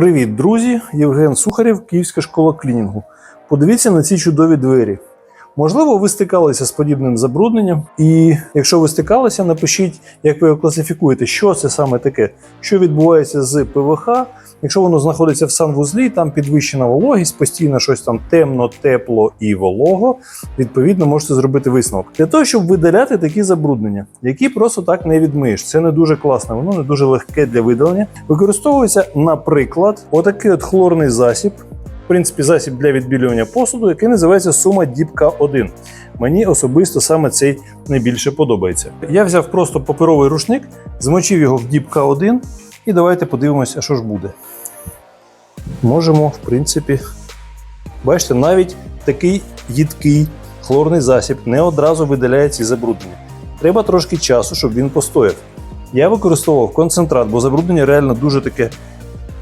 Привіт, друзі! Євген Сухарєв, Київська школа клінінгу. Подивіться на ці чудові двері. Можливо, ви стикалися з подібним забрудненням, і якщо ви стикалися, напишіть, як ви його класифікуєте, що це саме таке, що відбувається з ПВХ. Якщо воно знаходиться в санвузлі, там підвищена вологість, постійно щось там темно, тепло і волого. Відповідно, можете зробити висновок для того, щоб видаляти такі забруднення, які просто так не відмиєш. Це не дуже класно, воно не дуже легке для видалення. Використовується, наприклад, отакий от хлорний засіб. Принципі, засіб для відбілювання посуду, який називається Сума Діпка 1. Мені особисто саме цей найбільше подобається. Я взяв просто паперовий рушник, змочив його в Діпка 1 і давайте подивимося, що ж буде. Можемо, в принципі, бачите, навіть такий їдкий хлорний засіб не одразу видаляє ці забруднення. Треба трошки часу, щоб він постояв. Я використовував концентрат, бо забруднення реально дуже таке,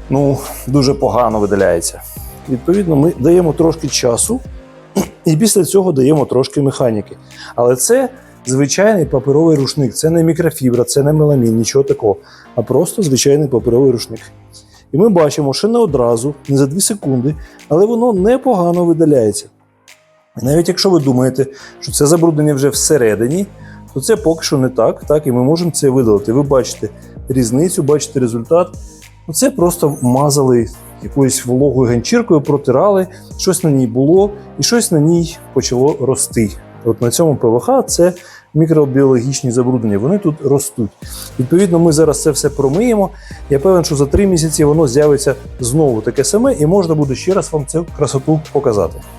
ну, дуже погано видаляється. Відповідно, ми даємо трошки часу, і після цього даємо трошки механіки. Але це звичайний паперовий рушник, це не мікрофібра, це не меламін, нічого такого, а просто звичайний паперовий рушник. І ми бачимо, що не одразу, не за 2 секунди, але воно непогано видаляється. І навіть якщо ви думаєте, що це забруднення вже всередині, то це поки що не так, так і ми можемо це видалити. Ви бачите різницю, бачите результат. Ну, Це просто мазали якоюсь вологою ганчіркою, протирали, щось на ній було, і щось на ній почало рости. От на цьому ПВХ це мікробіологічні забруднення, вони тут ростуть. Відповідно, ми зараз це все промиємо. Я певен, що за три місяці воно з'явиться знову таке саме, і можна буде ще раз вам цю красоту показати.